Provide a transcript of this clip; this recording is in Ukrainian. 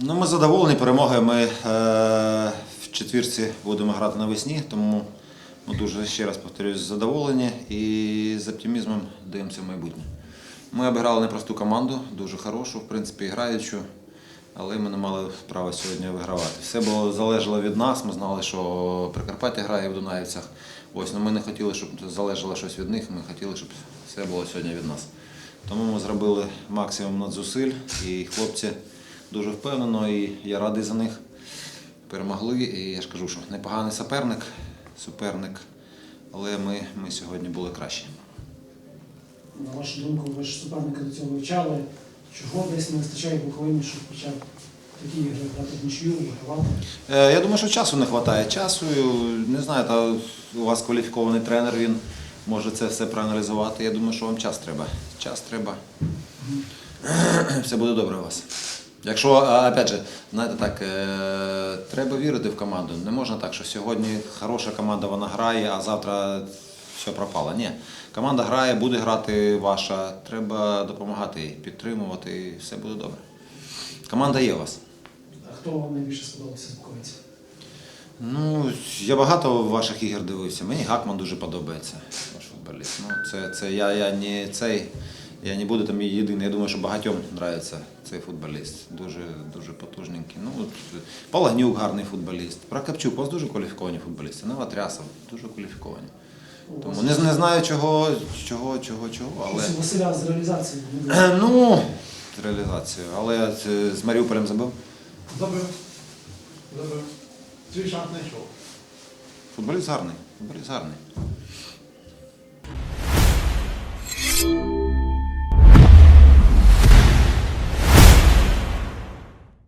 Ну, ми задоволені перемогою. Ми е, в четвірці будемо грати навесні, тому ми дуже ще раз повторюсь, задоволені і з оптимізмом дивимося в майбутнє. Ми обіграли непросту команду, дуже хорошу, в принципі, граючу, але ми не мали права сьогодні вигравати. Все було залежало від нас. Ми знали, що Прикарпаття грає в Дунаївцях. Ось, ну ми не хотіли, щоб залежало щось від них. Ми хотіли, щоб все було сьогодні від нас. Тому ми зробили максимум надзусиль, і хлопці дуже впевнено, і я радий за них. Перемогли. І я ж кажу, що непоганий суперник, суперник, але ми, ми сьогодні були кращі. На вашу думку, ви ж суперника до цього вивчали. Чого десь не вистачає Буковині, щоб почав такі ігри в нічию, вигравати? Е, Я думаю, що часу не вистачає. Часу, не знаю, та у вас кваліфікований тренер, він може це все проаналізувати. Я думаю, що вам час треба. Час треба. Все буде добре у вас. Якщо, опять же, знаєте так, е, треба вірити в команду. Не можна так, що сьогодні хороша команда вона грає, а завтра все пропало. Ні. Команда грає, буде грати ваша. Треба допомагати підтримувати, і все буде добре. Команда є у вас. А хто вам найбільше сподобався з? Ну, я багато ваших ігор дивився. Мені Гакман дуже подобається. Ваш футболіст. Ну, це, це я, я не цей. Я не буду там єдиний. Я думаю, що багатьом подобається цей футболіст. Дуже, дуже потужненький. Ну, от, Палагнюк гарний футболіст. Прокопчук, у вас дуже кваліфіковані футболісти. Новотрясов дуже кваліфіковані. Тому не, не знаю чого, чого, чого, чого, але. Василя з реалізацією. Ну, з реалізацією. Але це з Маріуполем забив. Добре. Добре. Твій шанс не йшов. Футболіст гарний. Футболіст гарний.